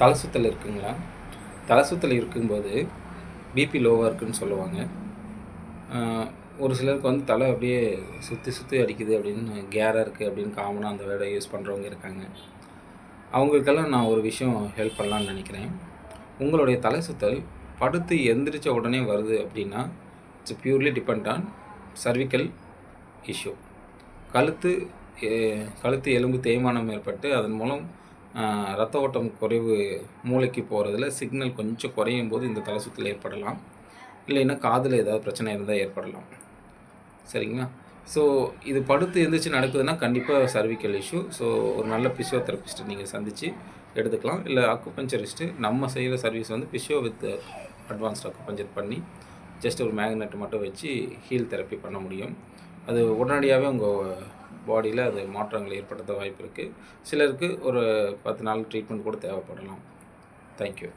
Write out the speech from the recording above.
தலை சுத்தல் இருக்குங்களா? தலை சுத்தல் இருக்கும்போது பிபி லோவாக இருக்குன்னு சொல்லுவாங்க. ஒரு சிலருக்கு வந்து தலை அப்படியே சுற்றி சுற்றி அடிக்குது அப்படின்னு கேராக இருக்குது அப்படின்னு காமனாக அந்த வேர்டை யூஸ் பண்ணுறவங்க இருக்காங்க. அவங்களுக்கெல்லாம் நான் ஒரு விஷயம் ஹெல்ப் பண்ணலான்னு நினைக்கிறேன். உங்களுடைய தலை சுத்தல் படுத்து எந்திரிச்ச உடனே வருது அப்படின்னா it's purely depend on cervical issue கழுத்து கழுத்து எலும்பு தேய்மானம் ஏற்பட்டு அதன் மூலம் ரத்த ஓட்டம் குறைவு மூளைக்கு போகிறதுல சிக்னல் கொஞ்சம் குறையும் போது இந்த தலை சுத்தல் ஏற்படலாம். இல்லைன்னா காதில் ஏதாவது பிரச்சனை இருந்தால் ஏற்படலாம். சரிங்களா? ஸோ இது படுத்து எழுந்திரிச்சு நடக்குதுன்னா கண்டிப்பாக சர்விக்கல் இஷ்யூ ஸோ ஒரு நல்ல பிசியோதெரபிஸ்ட்டை நீங்கள் சந்தித்து எடுத்துக்கலாம். இல்லை அக்குபஞ்சரிஸ்ட்டு நம்ம செய்கிற சர்வீஸ் வந்து பிசியோ வித் அட்வான்ஸ்ட் அக்குபஞ்சர் பண்ணி ஜஸ்ட் ஒரு மேக்னெட் மட்டும் வச்சு ஹீல் தெரப்பி பண்ண முடியும். அது உடனடியாகவே உங்கள் பாடியில் அது மாற்றங்கள் ஏற்படுத்த வாய்ப்பு இருக்குது. சிலருக்கு ஒரு பத்து நாள் ட்ரீட்மெண்ட் கூட தேவைப்படலாம். தேங்க்யூ